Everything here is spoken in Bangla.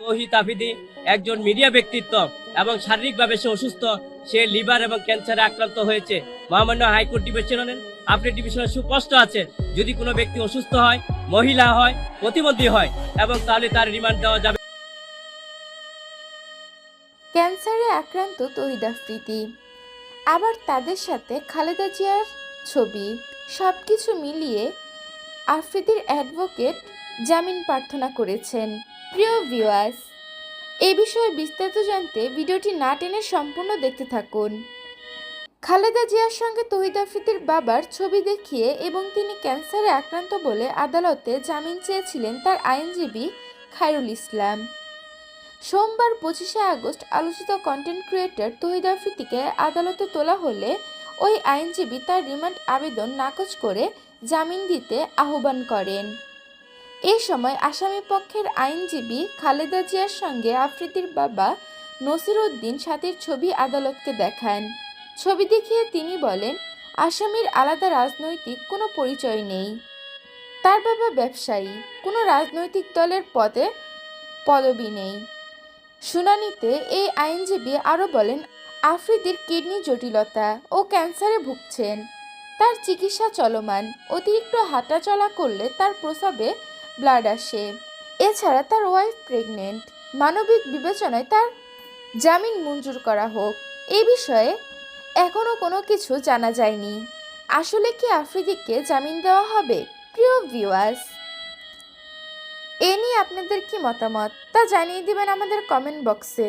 তৌহিদ আফিদি একজন মিডিয়া ব্যক্তিত্ব এবং শারীরিকভাবে সে অসুস্থ, সে লিভার এবং ক্যান্সারে আক্রান্ত হয়েছে। মহামান্য হাইকোর্ট ডিভিশনের আপনি ডিভিশনের সুস্পষ্ট আছে যদি কোনো ব্যক্তি অসুস্থ হয়, মহিলা হয়, প্রতিবন্ধী হয়, এবং তাহলে তার রিমান্ড দেওয়া যাবে। ক্যান্সারে আক্রান্ত তহিদ আফ্রিদি আবার তাদের সাথে খালেদা জিয়ার ছবি। সব কিছু মিলিয়ে আফ্রিদির অ্যাডভোকেট জামিন প্রার্থনা করেছেন। প্রিয় ভিউয়ার্স, এই বিষয়ে বিস্তারিত জানতে ভিডিওটি না টেনে সম্পূর্ণ দেখতে থাকুন। খালেদা জিয়ার সঙ্গে তহিদ আফ্রিদির বাবার ছবি দেখিয়ে এবং তিনি ক্যান্সারে আক্রান্ত বলে আদালতে জামিন চেয়েছিলেন তার আইনজীবী খায়রুল ইসলাম। সোমবার পঁচিশে আগস্ট আলোচিত কন্টেন্ট ক্রিয়েটর তহিদ আফ্রিদিকে আদালতে তোলা হলে ওই আইনজীবী তার রিমান্ড আবেদন নাকচ করে জামিন দিতে আহ্বান করেন। এই সময় আসামি পক্ষের আইনজীবী খালেদা জিয়ার সঙ্গে আফ্রিদির বাবা নসির উদ্দিন সাথীর ছবি আদালতকে দেখান। ছবি দেখিয়ে তিনি বলেন, আসামির আলাদা রাজনৈতিক কোনো পরিচয় নেই। তার বাবা ব্যবসায়ী, কোনো রাজনৈতিক দলের পদে পদবি নেই। শুনানিতে এই আইনজীবী আরও বলেন, আফ্রিদির কিডনি জটিলতা ও ক্যান্সারে ভুগছেন। তার চিকিৎসা চলমান, অতিরিক্ত হাঁটাচলা করলে তার প্রসাবে ব্লাড আসে। এছাড়া তার ওয়াইফ প্রেগনেন্ট মানবিক বিবেচনায় তার জামিন মঞ্জুর করা হোক। এই বিষয়ে এখনও কোনো কিছু জানা যায়নি। আসলে কি আফ্রিদিককে জামিন দেওয়া হবে? প্রিয় ভিউয়ার্স এ নিয়ে আপনাদের কি মতামত? তা জানিয়ে দিবেন আমাদের কমেন্ট বক্সে